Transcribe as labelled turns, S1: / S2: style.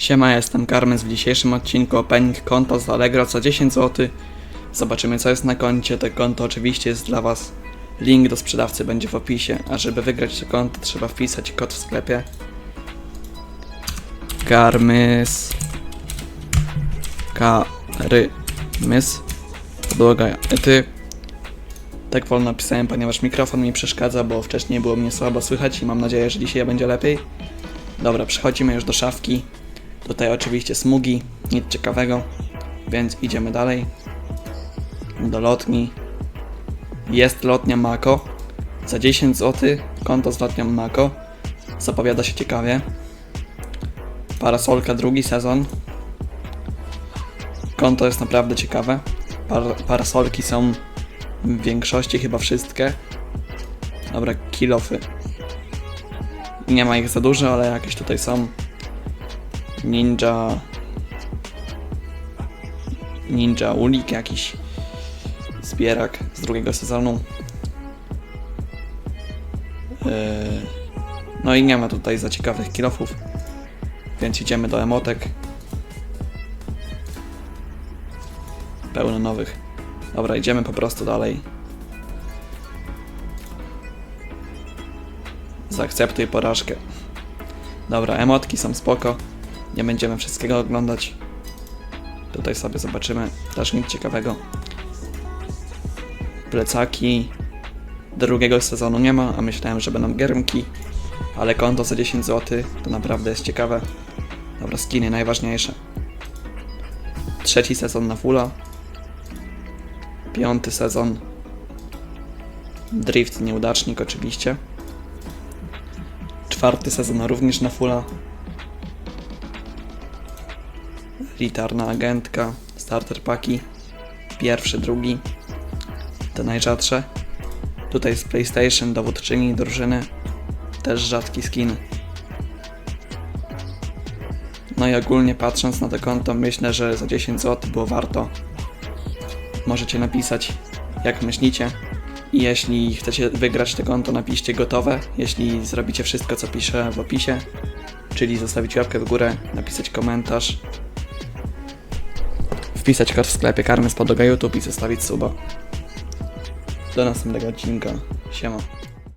S1: Siema, jestem Karmez. W dzisiejszym odcinku opening konta z Allegro za 10 zł. Zobaczymy co jest na koncie. To konto oczywiście jest dla Was. Link do sprzedawcy będzie w opisie, a żeby wygrać to konto trzeba wpisać kod w sklepie. Karmys. Karymys. Podłoga ty. Tak wolno napisałem, ponieważ mikrofon mi przeszkadza, bo wcześniej było mnie słabo słychać i mam nadzieję, że dzisiaj będzie lepiej. Dobra, przechodzimy już do szafki. Tutaj oczywiście smugi, nic ciekawego, więc idziemy dalej. Do lotni. Jest lotnia Mako. Za 10 zł konto z lotnią Mako. Zapowiada się ciekawie. Parasolka drugi sezon. Konto jest naprawdę ciekawe. Par parasolki są w większości chyba wszystkie. Dobra, kilofy. Nie ma ich za dużo, ale jakieś tutaj są. Ninja. Ninja Ulik jakiś. Zbierak z drugiego sezonu. Yy, No i nie ma tutaj za ciekawych kilofów. Więc idziemy do emotek. Pełno nowych. Dobra, idziemy po prostu dalej. Zaakceptuj porażkę. Dobra, emotki są spoko. Nie będziemy wszystkiego oglądać. Tutaj sobie zobaczymy. Też nic ciekawego. Plecaki. Drugiego sezonu nie ma, a myślałem, że będą giermki. Ale konto za 10 zł to naprawdę jest ciekawe. Dobra, skiny najważniejsze. Trzeci sezon na fulla. Piąty sezon. Drift nieudacznik oczywiście. Czwarty sezon również na fulla. Litarna agentka, starter paki. Pierwszy, drugi. Te najrzadsze. Tutaj z PlayStation, dowódczyni drużyny. Też rzadki skin. No i ogólnie patrząc na to konto, myślę, że za 10 zł było warto. Możecie napisać, jak myślicie. I jeśli chcecie wygrać to konto, napiszcie gotowe. Jeśli zrobicie wszystko, co piszę w opisie, czyli zostawić łapkę w górę, napisać komentarz, wpisać kod w sklepie karmy z podłoga YouTube i zostawić suba. Do następnego odcinka. Siema.